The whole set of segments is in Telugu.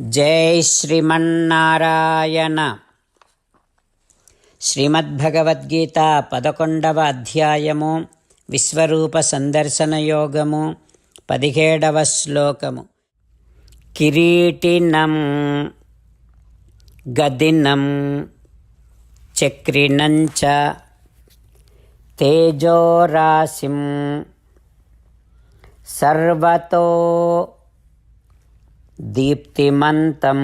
జై శ్రీమన్నారాయణ. శ్రీమద్భగవద్గీత పదకొండవ అధ్యాయము విశ్వరూప సందర్శన యోగము పదిహేడవ శ్లోకము. కిరీటినం గదినం చక్రిణం చ తేజోరాశిం సర్వతో दीप्तिमन्तं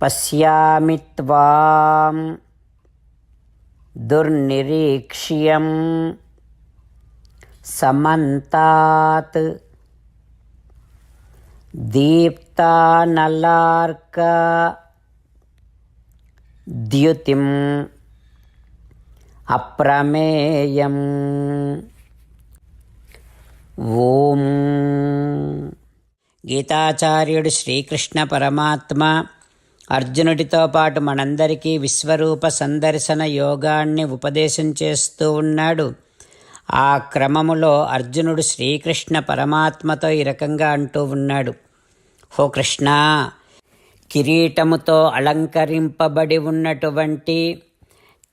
पश्यामि त्वां दुर्निरीक्ष्यं समन्तात् दीप्तानलार्क द्युतिम् अप्रमेयम्। ॐ గీతాచార్యుడు శ్రీకృష్ణ పరమాత్మ అర్జునుడితో పాటు మనందరికీ విశ్వరూప సందర్శన యోగాన్ని ఉపదేశం చేస్తూ ఉన్నాడు. ఆ క్రమములో అర్జునుడు శ్రీకృష్ణ పరమాత్మతో ఈ రకంగా అంటూ ఉన్నాడు. హో కృష్ణ కిరీటముతో అలంకరింపబడి ఉన్నటువంటి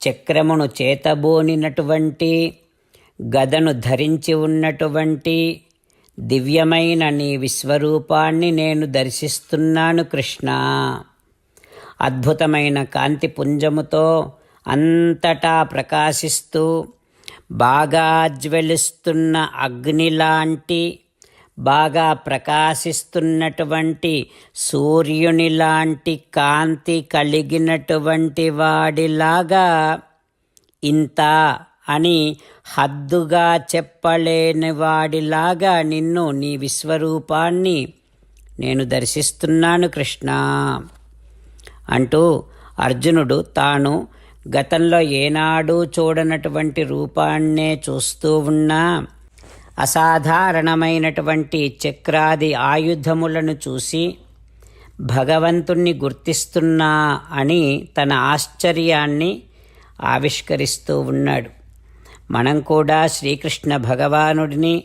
చక్రమును చేతబూనినటువంటి గదను ధరించి ఉన్నటువంటి దివ్యమైన నీ విశ్వరూపాన్ని నేను దర్శిస్తున్నాను కృష్ణ. అద్భుతమైన కాంతి పుంజముతో అంతటా ప్రకాశిస్తూ బాగా జ్వలిస్తున్న అగ్నిలాంటి బాగా ప్రకాశిస్తున్నటువంటి సూర్యుని లాంటి కాంతి కలిగినటువంటి వాడిలాగా ఇంత అని హద్దుగా చెప్పలేని వాడిలాగా నిన్ను నీ విశ్వరూపాన్ని నేను దర్శిస్తున్నాను కృష్ణ. అంటూ అర్జునుడు తాను గతంలో ఏనాడూ చూడనటువంటి రూపాన్నే చూస్తూ ఉన్నా అసాధారణమైనటువంటి చక్రాది ఆయుధములను చూసి భగవంతుణ్ణి గుర్తిస్తున్నా అని తన ఆశ్చర్యాన్ని ఆవిష్కరిస్తూ ఉన్నాడు. మనం కూడా శ్రీకృష్ణ భగవానుడిని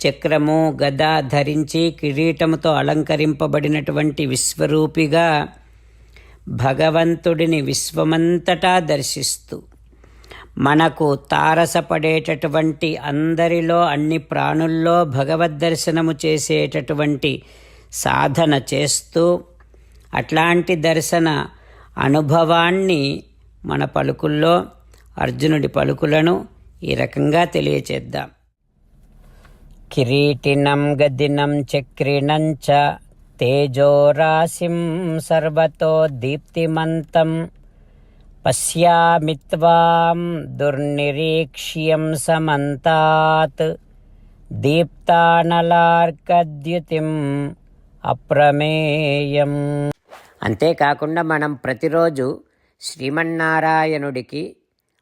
చక్రము గద ధరించి కిరీటముతో అలంకరింపబడినటువంటి విశ్వరూపిగా భగవంతుడిని విశ్వమంతటా దర్శిస్తూ మనకు తారసపడేటటువంటి అందరిలో అన్ని ప్రాణుల్లో భగవద్ దర్శనము చేసేటటువంటి సాధన చేస్తూ అట్లాంటి దర్శన అనుభవాన్ని మన పలుకుల్లో అర్జునుడి పలుకులను ఈ రకంగా తెలియచేద్దాం. కిరీటినం గదినం చక్రిణం చ తేజోరాశిం సర్వతో దీప్తిమంతం పశ్యామి త్వాం దుర్నిరీక్ష్యం సమంతాత్ దీప్తానలార్కద్యుతిం అప్రమేయం. అంతేకాకుండా మనం ప్రతిరోజు శ్రీమన్నారాయణుడికి